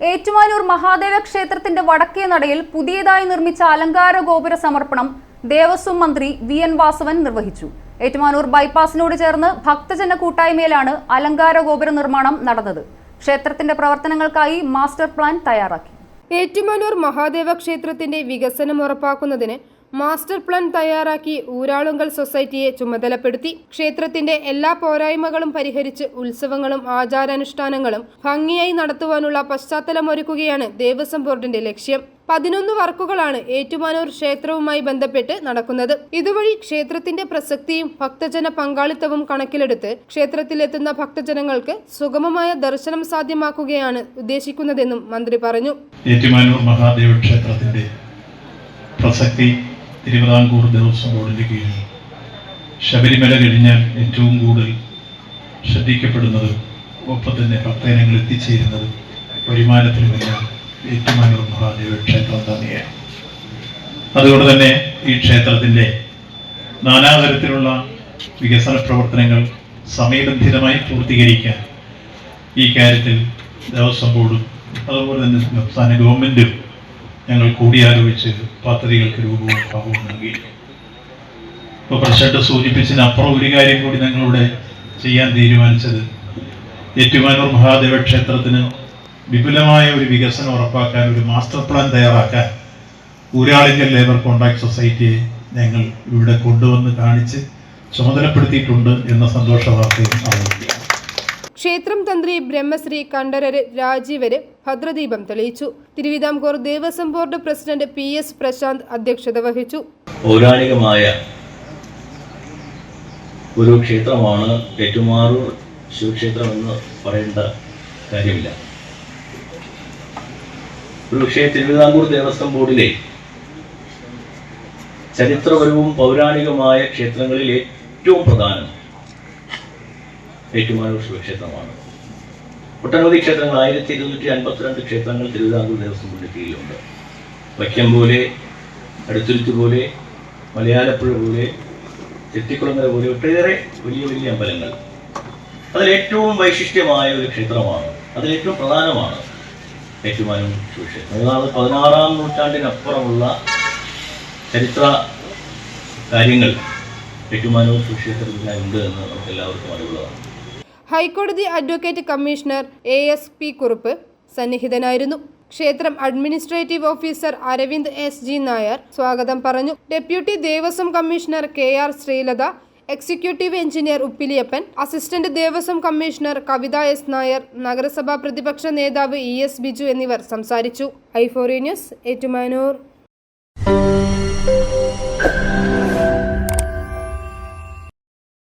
ഏറ്റുമാനൂർ മഹാദേവ ക്ഷേത്രത്തിന്റെ വടക്കേ നടയിൽ പുതിയതായി നിർമ്മിച്ച അലങ്കാര ഗോപുര സമർപ്പണം ദേവസ്വം മന്ത്രി വി എൻ വാസവൻ നിർവഹിച്ചു. ഏറ്റുമാനൂർ ബൈപ്പാസിനോട് ചേർന്ന് ഭക്തജന കൂട്ടായ്മയിലാണ് അലങ്കാര ഗോപുര നിർമ്മാണം നടന്നത്. ക്ഷേത്രത്തിന്റെ പ്രവർത്തനങ്ങൾക്കായി മാസ്റ്റർ പ്ലാൻ തയ്യാറാക്കി. ഏറ്റുമാനൂർ മഹാദേവ ക്ഷേത്രത്തിന്റെ വികസനം ഉറപ്പാക്കുന്നതിന് മാസ്റ്റർ പ്ലാൻ തയ്യാറാക്കി ഊരാളുങ്കൽ സൊസൈറ്റിയെ ചുമതലപ്പെടുത്തി ക്ഷേത്രത്തിന്റെ എല്ലാ പോരായ്മകളും പരിഹരിച്ച് ഉത്സവങ്ങളും ആചാരാനുഷ്ഠാനങ്ങളും ഭംഗിയായി നടത്തുവാനുള്ള പശ്ചാത്തലമൊരുക്കുകയാണ് ദേവസ്വം ബോർഡിന്റെ ലക്ഷ്യം. പതിനൊന്ന് വർക്കുകളാണ് ഏറ്റുമാനൂർ ക്ഷേത്രവുമായി ബന്ധപ്പെട്ട് നടക്കുന്നത്. ഇതുവഴി ക്ഷേത്രത്തിന്റെ പ്രസക്തിയും ഭക്തജന പങ്കാളിത്തവും കണക്കിലെടുത്ത് ക്ഷേത്രത്തിലെത്തുന്ന ഭക്തജനങ്ങൾക്ക് സുഗമമായ ദർശനം സാധ്യമാക്കുകയാണ് ഉദ്ദേശിക്കുന്നതെന്നും മന്ത്രി പറഞ്ഞു. ഏറ്റുമാനൂർ മഹാദേവ ക്ഷേത്രത്തിന്റെ പ്രസക്തി തിരുവിതാംകൂർ ദേവസ്വം ബോർഡിന്റെ കീഴിൽ ശബരിമല കഴിഞ്ഞാൽ ഏറ്റവും കൂടുതൽ ശ്രദ്ധിക്കപ്പെടുന്നതും ഒപ്പം തന്നെ ഭക്തജനങ്ങൾ എത്തിച്ചേരുന്നതും വരുമാനത്തിനുമെല്ലാം ഏറ്റുമാനൂർ മഹാദേവ ക്ഷേത്രം തന്നെയാണ്. അതുകൊണ്ട് തന്നെ ഈ ക്ഷേത്രത്തിന്റെ നാനാതരത്തിലുള്ള വികസന പ്രവർത്തനങ്ങൾ സമയബന്ധിതമായി പൂർത്തീകരിക്കാൻ ഈ കാര്യത്തിൽ ദേവസ്വം ബോർഡും അതുപോലെ തന്നെ സംസ്ഥാന ഗവൺമെന്റും ഞങ്ങൾ കൂടിയാലോചിച്ച് പദ്ധതികൾക്ക് രൂപവും ഭാവവും നൽകി ഇപ്പോൾ പ്രസിഡന്റ് സൂചിപ്പിച്ചതിനപ്പുറം ഒരു കാര്യം കൂടി ഞങ്ങളിവിടെ ചെയ്യാൻ തീരുമാനിച്ചത് ഏറ്റുമാനൂർ മഹാദേവ ക്ഷേത്രത്തിന് വിപുലമായ ഒരു വികസനം ഉറപ്പാക്കാൻ ഒരു മാസ്റ്റർ പ്ലാൻ തയ്യാറാക്കാൻ ഊരാളിങ്കൽ ലേബർ കോൺട്രാക്ട് സൊസൈറ്റിയെ ഞങ്ങൾ ഇവിടെ കൊണ്ടുവന്ന് കാണിച്ച് ചുമതലപ്പെടുത്തിയിട്ടുണ്ട് എന്ന സന്തോഷ വാർത്തയും അറിയിക്കുക. ക്ഷേത്രം തന്ത്രി ബ്രഹ്മശ്രീ കണ്ഠരര് രാജീവര് ഭദ്രദീപം തെളിയിച്ചു. Thiruvithamkoor Devaswom board president P S Prashanth അധ്യക്ഷത വഹിച്ചു. പൗരാണികമായ ഒരു ക്ഷേത്രമാണ് ഏറ്റുമാറൂർ ശിവക്ഷേത്രം എന്ന് പറയേണ്ട കാര്യമില്ല. ഒരു പക്ഷേ തിരുവിതാംകൂർ ദേവസ്വം ബോർഡിലെ ചരിത്രപരവും പൗരാണികമായ ക്ഷേത്രങ്ങളിൽ ഏറ്റവും പ്രധാനം ഏറ്റുമാനൂർ ശിവക്ഷേത്രമാണ്. ഒട്ടനവധി ക്ഷേത്രങ്ങൾ ആയിരത്തി ഇരുന്നൂറ്റി അൻപത്തിരണ്ട് ക്ഷേത്രങ്ങൾ തിരുവിതാംകൂർ ദേവസ്വം ബോർഡിന് കീഴിലുണ്ട്. വൈക്കം പോലെ അടുത്തുരുത്ത് പോലെ മലയാലപ്പുഴ പോലെ ചെത്തിക്കുളങ്ങര പോലെ ഒട്ടേറെ വലിയ വലിയ അമ്പലങ്ങൾ. അതിലേറ്റവും വൈശിഷ്ട്യമായ ഒരു ക്ഷേത്രമാണ്. അതിലേറ്റവും പ്രധാനമാണ് ഏറ്റുമാനൂർ ശിവക്ഷേത്രം അതാണ് പതിനാറാം നൂറ്റാണ്ടിനപ്പുറമുള്ള ചരിത്ര കാര്യങ്ങൾ ഏറ്റുമാനൂർ ശിവക്ഷേത്രത്തിലുണ്ട് എന്ന് നമുക്ക് എല്ലാവർക്കും അറിവുള്ളതാണ്. ഹൈക്കോടതി advocate commissioner A S P Kurup സന്നിഹിതനായിരുന്നു. ക്ഷേത്രം administrative officer Aravind S G Nair സ്വാഗതം പറഞ്ഞു. Deputy Devaswom commissioner K R Sreelatha executive engineer Uppiliyappan assistant Devaswom commissioner Kavitha S Nair നഗരസഭാ പ്രതിപക്ഷ നേതാവ് ഇ എസ് ബിജു എന്നിവർ സംസാരിച്ചു. ഐഫോറി ന്യൂസ് ഏറ്റുമാനൂർ.